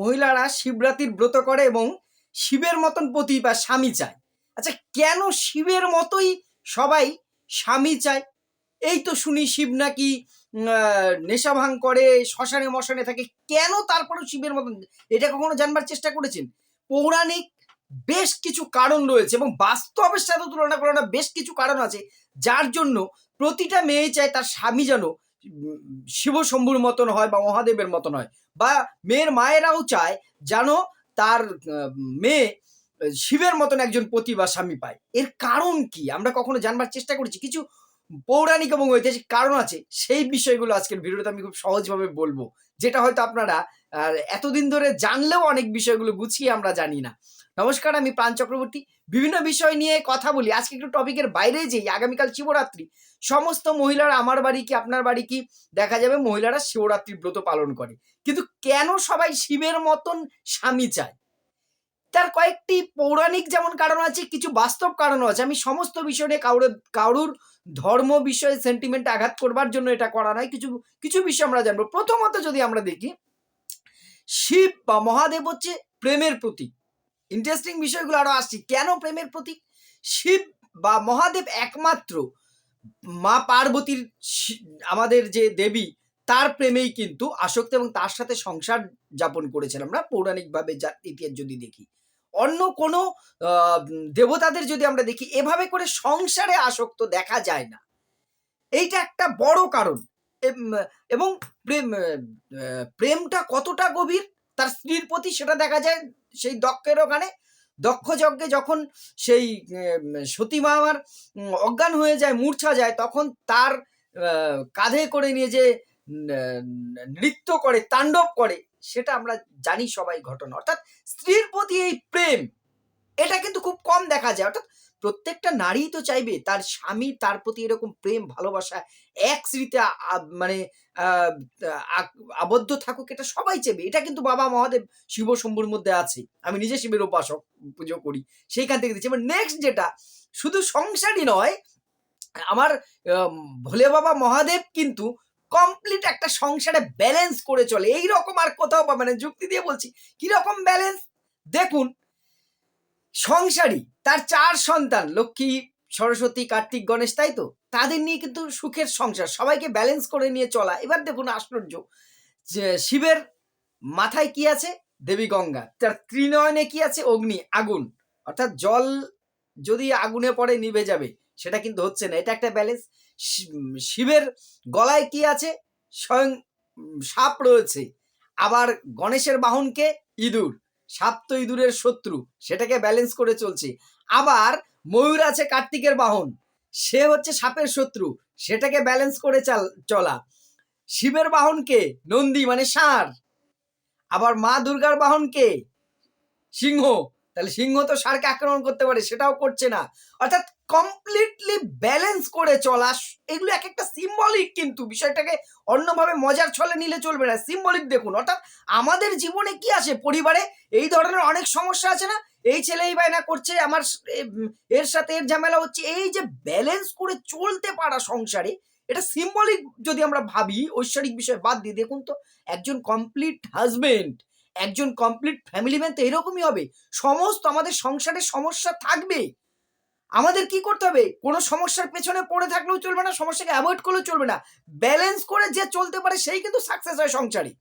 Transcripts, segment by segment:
মহিলারা শিবরাত্রির ব্রত করে এবং শিবের মতন পতি বা স্বামী চায়। আচ্ছা কেন শিবের মতোই সবাই স্বামী চায়? এই তো শুনি শিব নাকি নেশা ভাঙ করে, শ্মশানে মশানে থাকে। কেন তারপরেও শিবের মতন? এটা কখনো জানবার চেষ্টা করেছেন? পৌরাণিক বেশ কিছু কারণ রয়েছে এবং বাস্তবের সাথে তুলনা করে না বেশ কিছু কারণ আছে, যার জন্য প্রতিটা মেয়ে চায় তার স্বামী যেন উম, শিব শম্ভুর মতন হয় বা মহাদেবের মতন হয় বা মেয়ের মায়েরাও চায় যেন তার মেয়ে শিবের মতন একজন পতি বা স্বামী পায়। এর কারণ কি? আমরা কখনো জানবার চেষ্টা করেছি? কিছু পৌরাণিক এবং ঐতিহাসিক কারণ আছে। সেই বিষয়গুলো আজকের ভিডিওতে আমি খুব সহজভাবে বলব। যেটা হয়তো আপনারা আহ, এতদিন ধরে জানলেও অনেক বিষয়গুলো গুছিয়ে আমরা জানি না। নমস্কার আমি প্রাণ চক্রবর্তী। বিভিন্ন বিষয় নিয়ে কথা বলি। আজকে একটু টপিকের বাইরে যেই আগামীকাল শিবরাত্রি। সমস্ত মহিলারা আমার বাড়ি কি আপনার বাড়ি কি? দেখা যাবে মহিলারা শিবরাত্রির ব্রত পালন করে। কিন্তু কেন সবাই শিবের মতন স্বামী চায়? তার কয়েকটি পৌরাণিক যেমন কারণ আছে কিছু বাস্তব কারণও আছে। আমি সমস্ত বিষয় নিয়ে কারোর কারুর ধর্ম বিষয়ে সেন্টিমেন্ট আঘাত করবার জন্য এটা করা নয়। কিছু কিছু বিষয় আমরা জানব। প্রথমত যদি আমরা দেখি শিব বা মহাদেব হচ্ছে প্রেমের প্রতীক। ইন্টারেস্টিং বিষয়গুলো আরও আসছি। কেন প্রেমের প্রতীক? শিব বা মহাদেব একমাত্র মা পার্বতীর আমাদের যে দেবী, তার প্রেমেই কিন্তু আসক্ত এবং তার সাথে সংসার যাপন করেছেন আমরা, পৌরাণিকভাবে যা ইতিহাস যদি দেখি। অন্য কোনো দেবতাদের যদি আমরা দেখি, এভাবে করে সংসারে আসক্ত দেখা যায় না। এইটা একটা বড় কারণ। এবং প্রেম প্রেমটা কতটা গভীর তার স্ত্রীর প্রতি সেটা দেখা যায় সেই দক্ষের ওখানে। দক্ষ যজ্ঞে যখন সেই উম, সতীমা আমার অজ্ঞান হয়ে যায় মূর্ছা যায় তখন তার কাঁধে করে নিয়ে যে নৃত্য করে তাণ্ডব করে সেটা আমরা জানি সবাই ঘটনা। অর্থাৎ স্ত্রীর প্রতি এই প্রেম এটা কিন্তু খুব কম দেখা যায়। অর্থাৎ প্রত্যেকটা নারী তো চাইবে তার স্বামী, তার প্রতি এরকম প্রেম, ভালোবাসা, এক স্মৃতি মানে আবদ্ধ থাকুক এটা সবাই চাইবে। এটা কিন্তু বাবা মহাদেব শিব শম্ভুর মধ্যে আছে। আমি নিজে শিবের উপাসক পুজো করি, সেইখান থেকে দিচ্ছি। এবার নেক্সট যেটা, শুধু সংসারই নয়, আমার ভোলে বাবা মহাদেব কিন্তু কমপ্লিট একটা সংসারে ব্যালেন্স করে চলে। এই রকম আর কোথাও পাবে না যুক্তি দিয়ে বলছি কি রকম ব্যালেন্স দেখুন সংসারী, তার চার সন্তান, লক্ষ্মী, সরস্বতী, কার্তিক, গণেশ, তাই তো? তাদের নিয়ে কিন্তু সুখের সংসার, সবাইকে ব্যালেন্স করে নিয়ে চলা। এবার দেখুন আশ্চর্য, যে শিবের মাথায় কি আছে? দেবী গঙ্গা, তার ত্রিনয়নে কি আছে? অগ্নি, আগুন। অর্থাৎ জল যদি আগুনে পড়ে, নিভে যাবে, সেটা কিন্তু হচ্ছে না। এটা একটা ব্যালেন্স শিবের গলায় কি আছে? স্বয়ং সাপ রয়েছে। আবার গণেশের বাহনকে ইঁদুর। সাপ তো ইঁদুরের শত্রু, সেটাকে ব্যালেন্স করে চলছি। আবার ময়ূর আছে কার্তিকের বাহন, সে হচ্ছে সাপের শত্রু, সেটাকে ব্যালেন্স করে চাল, চলা। শিবের বাহনকে নন্দী মানে ষাঁড়। আবার মা দুর্গার বাহনকে সিংহ। তাহলে সিংহ তো ষাঁড়কে আক্রমণ করতে পারে, সেটাও করছে না। অর্থাৎ কমপ্লিটলি ব্যালেন্স করে চলা, এগুলো এক একটা সিম্বলিক কিন্তু বিষয়টাকে অন্যভাবে মজার ছলে নিলে চলবে না। সিম্বলিক দেখুন, অর্থাৎ আমাদের জীবনে কি আছে? পরিবারে এই ধরনের অনেক সমস্যা আছে না? এই ছেলে এই বায়না করছে, আমার এর সাথে এর ঝামেলা হচ্ছে। এই যে ব্যালেন্স করে চলতে পারা সংসারে, এটা সিম্বলিক যদি আমরা ভাবি, ঐশ্বরিক বিষয় বাদ দিয়ে, দেখুন তো, একজন কমপ্লিট হাজবেন্ড একজন কমপ্লিট ফ্যামিলি ম্যান তো এরকমই হবে। সমস্ত আমাদের সংসারে সমস্যা থাকবে। আমাদের কি করতে হবে? কোনো সমস্যার পেছনে পড়ে থাকলেও চলবে না, সমস্যাকে অ্যাভয়েড করলেও চলবে না। ব্যালেন্স করে যে চলতে পারে সেই কিন্তু সাকসেস হয় সংসারে।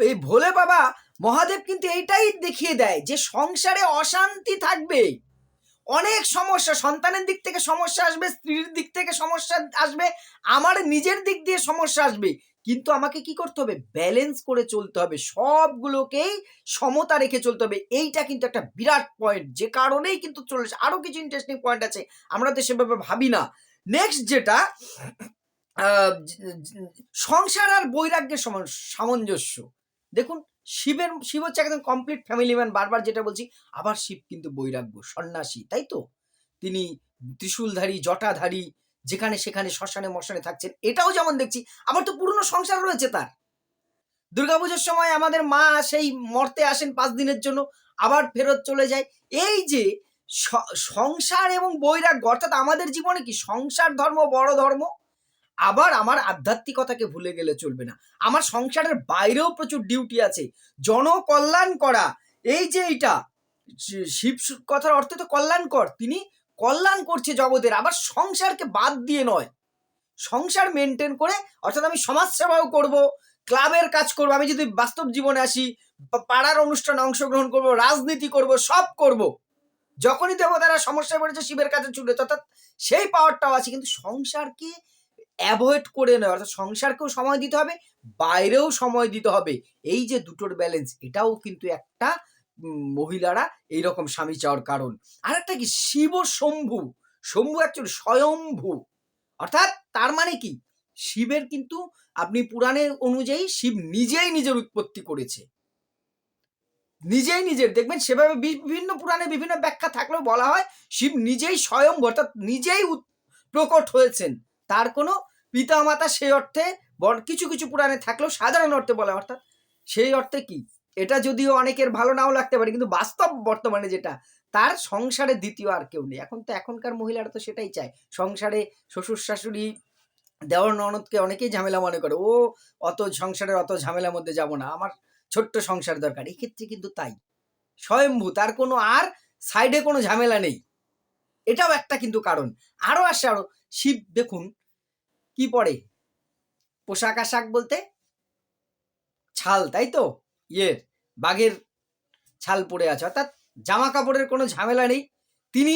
এই ভোলে বাবা মহাদেব কিন্তু এইটাই দেখিয়ে দেয় যে সংসারে অশান্তি থাকবে। অনেক সমস্যা, সন্তানের দিক থেকে সমস্যা আসবে, স্ত্রীর দিক থেকে সমস্যা আসবে, আমার নিজের দিক দিয়ে সমস্যা আসবে। কিন্তু আমাকে কি করতে হবে? ব্যালেন্স করে চলতে হবে। সবগুলোকেই সমতা রেখে চলতে হবে। এইটা কিন্তু একটা বিরাট পয়েন্ট যে কারণেই কিন্তু চলে আসে। আরও কিছু ইন্টারেস্টিং পয়েন্ট আছে। আমরা তো সেভাবে ভাবি না। নেক্সট যেটা সংসার আর বৈরাগ্যের সামঞ্জস্য। দেখুন, শিবের, শিব হচ্ছে একদম কমপ্লিট ফ্যামিলি ম্যান বারবার যেটা বলছি, আবার শিব কিন্তু বৈরাগ্য, সন্ন্যাসী, তাই তো? তিনি ত্রিশূলধারী, জটাধারী যেখানে সেখানে শ্মশানে মশানে থাকছেন, এটাও যেমন দেখছি, আবার তো পুরনো সংসার রয়েছে তার। দুর্গাপুজোর সময় আমাদের মা সেই মর্তে আসেন পাঁচ দিনের জন্য, আবার ফেরত চলে যায়। এই যে সংসার এবং বৈরাগ্য, অর্থাৎ আমাদের জীবনে কি সংসার ধর্ম বড় ধর্ম? আবার আমার আধ্যাত্মিকতাকে ভুলে গেলে চলবে না। আমার সংসারের বাইরেও প্রচুর ডিউটি আছে। জনকল্যাণ করা, এই যে এইটা শিব কথার অর্থে তো কল্যাণকর। তিনি কল্যাণ করছে জগতের, আবার সংসারকে বাদ দিয়ে নয়। সংসার মেনটেন করে, অর্থাৎ আমি সমাজ সেবাও করব, ক্লাবের কাজ করব, আমি যদি বাস্তব জীবনে আসি পাড়ার অনুষ্ঠানে অংশগ্রহণ করব, রাজনীতি করব, সব করব। যখনই দেবতারা সমস্যায় পড়েছে, শিবের কাছে ছুটে, অর্থাৎ সেই পাওয়ারটাও আছে, কিন্তু সংসারকে অ্যাভয়েড করে নয় অর্থাৎ সংসারকেও সময় দিতে হবে, বাইরেও সময় দিতে হবে। এই যে দুটোর ব্যালেন্স এটাও কিন্তু একটা মহিলারা এইরকম স্বামী চাওয়ার কারণ। আর একটা কি? শিব শম্ভু। শম্ভু অ্যাকচুয়ালি স্বয়ম্ভু। অর্থাৎ তার মানে কি? শিবের কিন্তু আপনি পুরাণের অনুযায়ী শিব নিজেই নিজের উৎপত্তি করেছে। নিজেই নিজের। দেখবেন সেভাবে বিভিন্ন পুরাণে বিভিন্ন ব্যাখ্যা থাকলেও বলা হয় শিব নিজেই স্বয়ং অর্থাৎ নিজেই প্রকট হয়েছেন। তার কোনো পিতা মাতা সেই অর্থে কিছু কিছু পুরাণে থাকলেও সাধারণ অর্থে বলা অর্থাৎ সেই অর্থে কি? এটা যদিও অনেকের ভালো নাও লাগতে পারে, কিন্তু বাস্তব বর্তমানে যেটা, তার সংসারে দ্বিতীয় আর কেউ নেই। এখন তো এখনকার মহিলারা তো সেটাই চায়। সংসারে শ্বশুর শাশুড়ি দেওয়ার ননদকে অনেকেই ঝামেলা মনে করে, ও অত সংসারের অত ঝামেলার মধ্যে যাব না, আমার ছোট্ট সংসার দরকার। এক্ষেত্রে কিন্তু তাই। স্বয়ম্ভু, তার কোনো আর সাইডে কোনো ঝামেলা নেই। এটাও একটা কিন্তু কারণ। আরও আসে আরও শিব, দেখুন কি পরে পোশাক আশাক বলতে? ছাল, তাই তো? ইয়ে বাঘের ছাল পড়ে আছে। অর্থাৎ জামা কাপড়ের কোনো ঝামেলা নেই। তিনি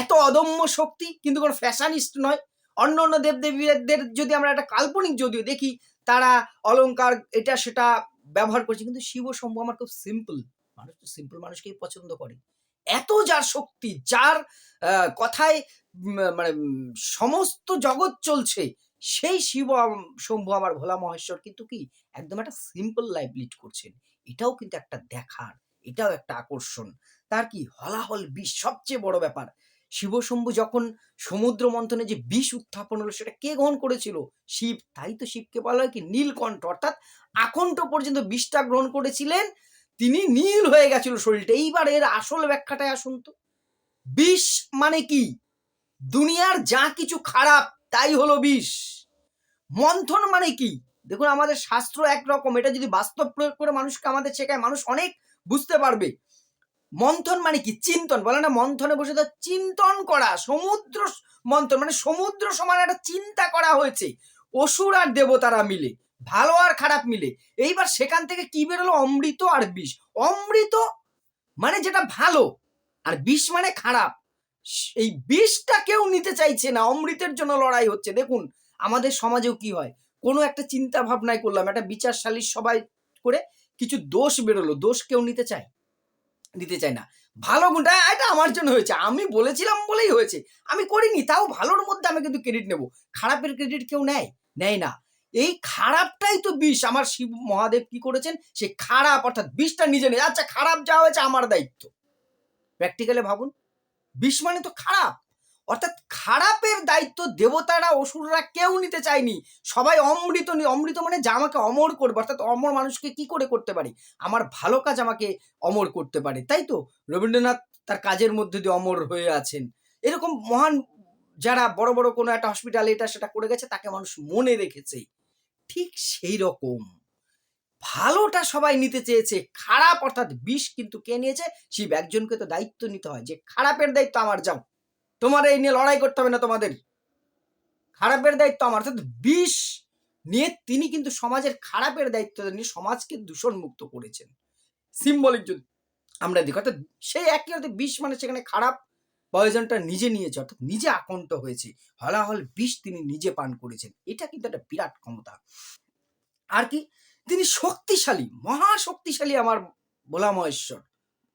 এত অদম্য শক্তি, কিন্তু কোনো ফ্যাশনিস্ট নয়। অন্য অন্য দেবদেবীদের যদি আমরা একটা কাল্পনিক যদিও দেখি, তারা অলঙ্কার এটা সেটা ব্যবহার করছে। কিন্তু শিব শম্ভু আমার খুব সিম্পল মানুষ। তো সিম্পল মানুষকেই পছন্দ করে। এত যার শক্তি, যার কথায় মানে সমস্ত জগৎ চলছে সেই শিব শম্ভু আমার ভোলা মহেশ্বর কিন্তু কি একদম একটা সিম্পল লাইফ লিড করছেন। এটাও কিন্তু একটা দেখার, এটাও একটা আকর্ষণ। তার কি হলাহল বিষ, সবচেয়ে বড় ব্যাপার। শিবশম্ভু যখন সমুদ্র মন্থনে যে বিষ উত্থাপন হলো, সেটা কে গ্রহণ করেছিল? শিব। তাই তো শিবকে বলা হয় কি? নীলকণ্ঠ। অর্থাৎ আকণ্ঠ পর্যন্ত বিষটা গ্রহণ করেছিলেন, তিনি নীল হয়ে গেছিল শরীরটা। এইবার এর আসল ব্যাখ্যাটাই আসুন তো। বিষ মানে কি? দুনিয়ার যা কিছু খারাপ তাই হলো বিষ। মন্থন মানে কি? দেখুন, আমাদের শাস্ত্র একরকম। এটা যদি বাস্তব প্রয়োগ করে মানুষকে আমাদের শেখায়, মানুষ অনেক বুঝতে পারবে। মন্থন মানে কি? চিন্তন। বলে না, মন্থনে বসে তো চিন্তন করা, সমুদ্র মন্থন মানে সমুদ্র সমান একটা চিন্তা করা হয়েছে। অসুর আর দেবতারা মিলে, ভালো আর খারাপ মিলে। এইবার সেখান থেকে কি বেরোলো? অমৃত আর বিষ। অমৃত মানে যেটা ভালো, আর বিষ মানে খারাপ। এই বিষটা কেউ নিতে চাইছে না। অমৃতের জন্য লড়াই হচ্ছে। দেখুন আমাদের সমাজেও কি হয়? কোনো একটা চিন্তা ভাবনায় করলাম একটা বিচারশালীর সবাই করে কিছু দোষ বেরোলো। দোষ কেউ নিতে চায়? নিতে চায় না। ভালো গুণটা "আহ, এটা আমার জন্য হয়েছে। আমি বলেছিলাম বলেই হয়েছে। আমি করিনি তাও ভালোর মধ্যে আমি কিন্তু ক্রেডিট নেব। খারাপের ক্রেডিট কেউ নেয়? নেয় না। এই খারাপটাই তো বিষ। আমার শিব মহাদেব কি করেছেন? সে খারাপ অর্থাৎ বিষটা নিজে নেই আচ্ছা খারাপ যা হয়েছে আমার দায়িত্ব। প্র্যাকটিক্যালে ভাবুন। বিষ মানে তো খারাপ। অর্থাৎ খারাপের দায়িত্ব দেবতারা, অসুররা কেউ নিতে চায়নি। সবাই অমৃত অমৃত মানে যা আমাকে অমর করবে, অর্থাৎ অমর মানুষকে কি করে করতে পারে? আমার ভালো কাজ আমাকে অমর করতে পারে, তাই তো? রবীন্দ্রনাথ তার কাজের মধ্যে দিয়ে অমর হয়ে আছেন। এরকম মহান যারা বড় বড় কোনো একটা হসপিটালে এটা সেটা করে গেছে, তাকে মানুষ মনে রেখেছে। ঠিক সেই রকম। ভালোটা সবাই নিতে চেয়েছে, খারাপ অর্থাৎ বিষ কিন্তু কে নিয়েছে? শিব। একজনকে তো দায়িত্ব নিতে হয়। যে খারাপের দায়িত্ব আমার, যাও। তোমার এই নিয়ে লড়াই করতে হবে না তোমাদের। খারাপের দায়িত্ব আমার, অর্থাৎ বিষ নিয়ে তিনি কিন্তু সমাজের খারাপের দায়িত্ব নিয়ে সমাজকে দূষণ মুক্ত করেছেন। সিম্বলিক যদি আমরা দেখি, অর্থাৎ সেই একই অর্থে বিষ মানে সেখানে খারাপ পয়জনটা নিজে নিয়েছে, অর্থাৎ নিজে আকণ্ঠ হয়েছে। হলাহল বিষ তিনি নিজে পান করেছেন। এটা কিন্তু একটা বিরাট ক্ষমতা। আর কি? তিনি শক্তিশালী মহা শক্তিশালী আমার ভোলা মহেশ্বর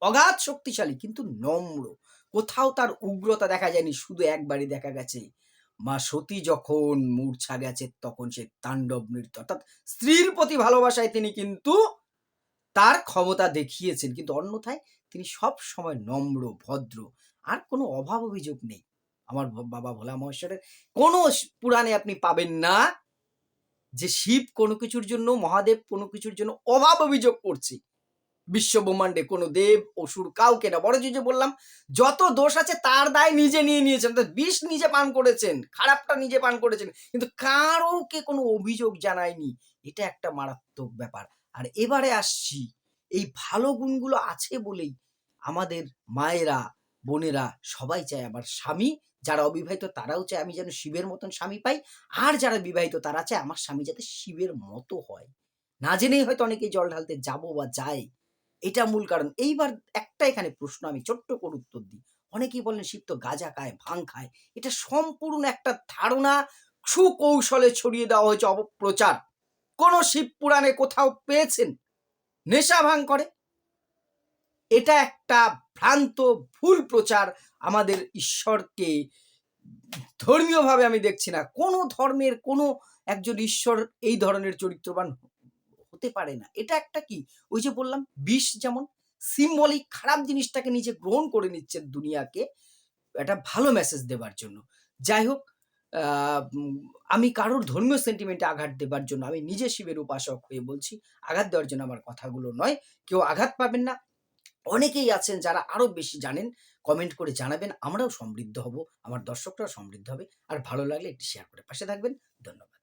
অগাধ শক্তিশালী, কিন্তু নম্র। কোথাও তার উগ্রতা দেখা যায়নি, শুধু একবারই দেখা গেছে। মা সতী যখন মূর্ছা গেছে, তখন সে তাণ্ডব নৃত্য, অর্থাৎ স্ত্রীর প্রতি ভালোবাসায় তিনি কিন্তু তার ক্ষমতা দেখিয়েছেন, কিন্তু অন্যথায় তিনি সব সময় নম্র, ভদ্র। আর কোনো অভাব অভিযোগ নেই। আমার বাবা ভোলা মহেশ্বরের কোনো পুরাণে আপনি পাবেন না। যে শিব কোনো কিছুর জন্য, মহাদেব কোনো কিছুর জন্য অভাব অভিযোগ করছে। বিশ্ব ব্রহ্মাণ্ডে কোনো দেব, অসুর কাউকে না। বড় যে বললাম, যত দোষ আছে তার দায় নিজে নিয়ে নিয়েছেন। অর্থাৎ বিষ নিজে পান করেছেন, খারাপটা নিজে পান করেছেন, কিন্তু কারোকে কোনো অভিযোগ জানায়নি। এটা একটা মারাত্মক ব্যাপার। আর এবারে আসছি, এই ভালো গুণগুলো আছে বলেই আমাদের মায়েরা, বোনেরা সবাই চায় আবার স্বামী যারা অবিবাহিত তারাও চায় আমি যেন শিবের মতন স্বামী পাই, আর যারা বিবাহিত তারা চায় আমার স্বামী যাতে শিবের মতো হয়। না জেনেই হয়তো অনেকেই জল ঢালতে যাব বা যায়। এটা মূল কারণ। এইবার একটা এখানে প্রশ্ন আমি ছোট্ট করে উত্তর দিই। অনেকেই বলেন, শিব তো গাঁজা খায়, ভাং খায়। এটা সম্পূর্ণ একটা ধারণা সুকৌশলে ছড়িয়ে দেওয়া হয়েছে অপপ্রচার। কোন শিব পুরাণে কোথাও পেয়েছেন? নেশা ভাঙ করে। এটা একটা ভ্রান্ত ভুল প্রচার আমাদের ঈশ্বরকে ধর্মীয়ভাবে আমি দেখছি না। কোনো ধর্মের কোনো একজন ঈশ্বর এই ধরনের চরিত্রবান হতে পারে না। এটা একটা কি? ওই যে বললাম, বিষ যেমন সিম্বলিক খারাপ জিনিসটাকে নিজে গ্রহণ করে নিচ্ছে দুনিয়াকে একটা ভালো মেসেজ দেবার জন্য। যাই হোক আমি কারোর ধর্মীয় সেন্টিমেন্টে আঘাত দেবার জন্য, আমি নিজে শিবের উপাসক হয়ে বলছি, আঘাত দেওয়ার জন্য আমার কথাগুলো নয়। কেউ আঘাত পাবেন না অনেকেই আছেন যারা আরও বেশি জানেন কমেন্ট করে জানাবেন, আমরাও সমৃদ্ধ হব, আমার দর্শকরাও সমৃদ্ধ হবে, আর ভালো লাগলে একটি শেয়ার করে পাশে থাকবেন, ধন্যবাদ।